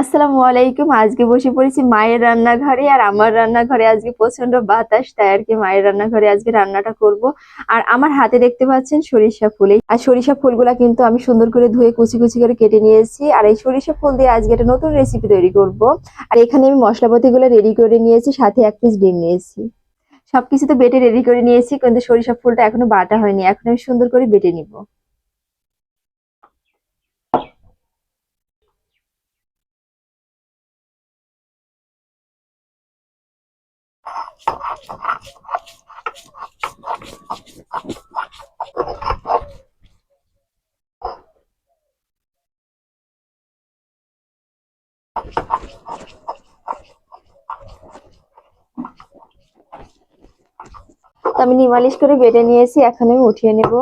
আসসালামু আলাইকুম। আজকে বসে পড়েছি মায়ের রান্নাঘরে আর আমার রান্নাঘরে আজকে প্রচণ্ড বাতাস, তাই আর কি মায়ের রান্নাঘরে আজকে রান্নাটা করব। আর আমার হাতে দেখতে পাচ্ছেন সরিষা ফুল। আর সরিষা ফুলগুলা কিন্তু আমি সুন্দর করে ধুয়ে কুচি কুচি করে কেটে নিয়েছি। আর এই সরিষা ফুল দিয়ে আজকে একটা নতুন রেসিপি তৈরি করব। আর এখানে আমি মশলাপাতিগুলো রেডি করে নিয়েছি, সাথে এক পিস ডিম নিয়েছি। সবকিছু তো বেটে রেডি করে নিয়েছি, কিন্তু সরিষা ফুলটা এখনও বাটা হয়নি। এখন আমি সুন্দর করে বেটে নিব। আমি নিমালিশ করে বেটে নিয়েছি এখন আমি উঠিয়ে নেব।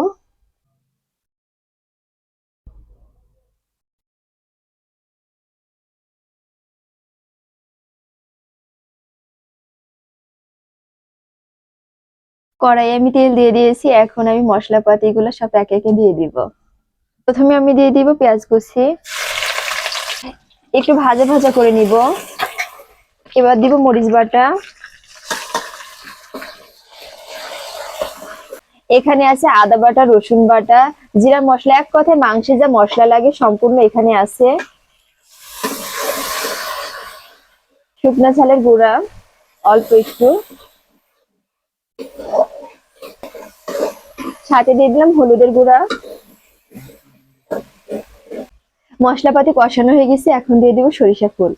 কড়াই আমি তেল দিয়ে দিয়েছি, এখন আমি মশলাপাতি গুলো সব একে একে দিয়ে দিব। প্রথমে আমি দিয়ে দিব পেঁয়াজ কুচি। একটু ভাজা ভাজা করে নিব। এবার দিব মরিচ বাটা। এখানে আছে আদা বাটা, রসুন বাটা, জিরা মশলা, এক কথায় মাংসে যা মশলা লাগে সম্পূর্ণ এখানে আছে। শুকনা ঝালের গুঁড়া, অল্প একটু। সাথে দিয়ে দিলাম, হলুদের গুঁড়া। মশলাপাতি কষানো হয়ে গেছে, এখন দিয়ে দিব সরিষা ফুল।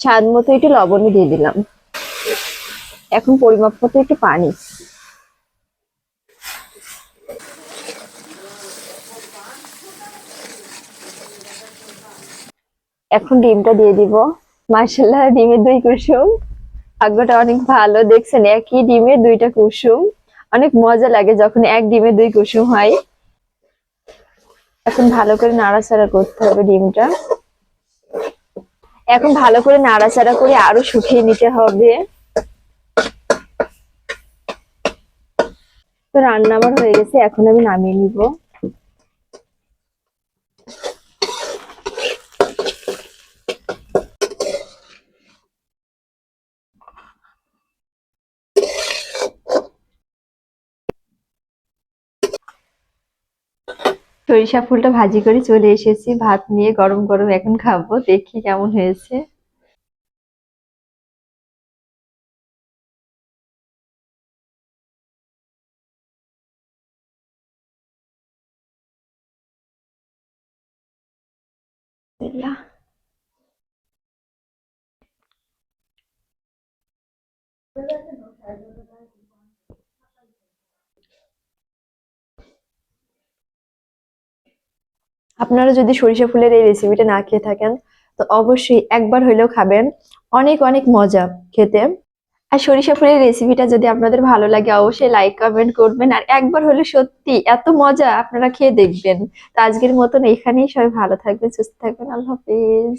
স্বাদ মতো একটু লবণ দিয়ে দিলাম। এখন পরিমাপ মতো একটু পানি। এখন ডিমটা দিয়ে দিব। মার্শাল্লাহ ডিমের দুই কুসুম। ভাগ্যটা অনেক ভালো, দেখছেন একই ডিমে দুইটা কুসুম। অনেক মজা লাগে যখন এক ডিমে দুই কুসুম হয়। এখন ভালো করে নাড়াচাড়া করতে হবে ডিমটা। এখন ভালো করে নাড়াচাড়া করে আরও শুকিয়ে নিতে হবে। তো রান্না আমার হয়ে গেছে, এখন আমি নামিয়ে নিব। সরিষা ফুলটা ভাজি করে চলে এসেছি। ভাত নিয়ে গরম গরম এখন খাব। দেখি কেমন হয়েছে। বিসমিল্লাহ। আপনারা যদি সরিষা ফুলের এই রেসিপিটা না খেয়ে থাকেন, তো অবশ্যই একবার হইলেও খাবেন। অনেক অনেক মজা খেতে। আর সরিষা ফুলের রেসিপিটা যদি আপনাদের ভালো লাগে, অবশ্যই লাইক কমেন্ট করবেন। আর একবার হলে সত্যি এত মজা আপনারা খেয়ে দেখবেন। তো আজকের মতন এখানেই সবাই ভালো থাকবেন, সুস্থ থাকবেন। আল্লাহ হাফেজ।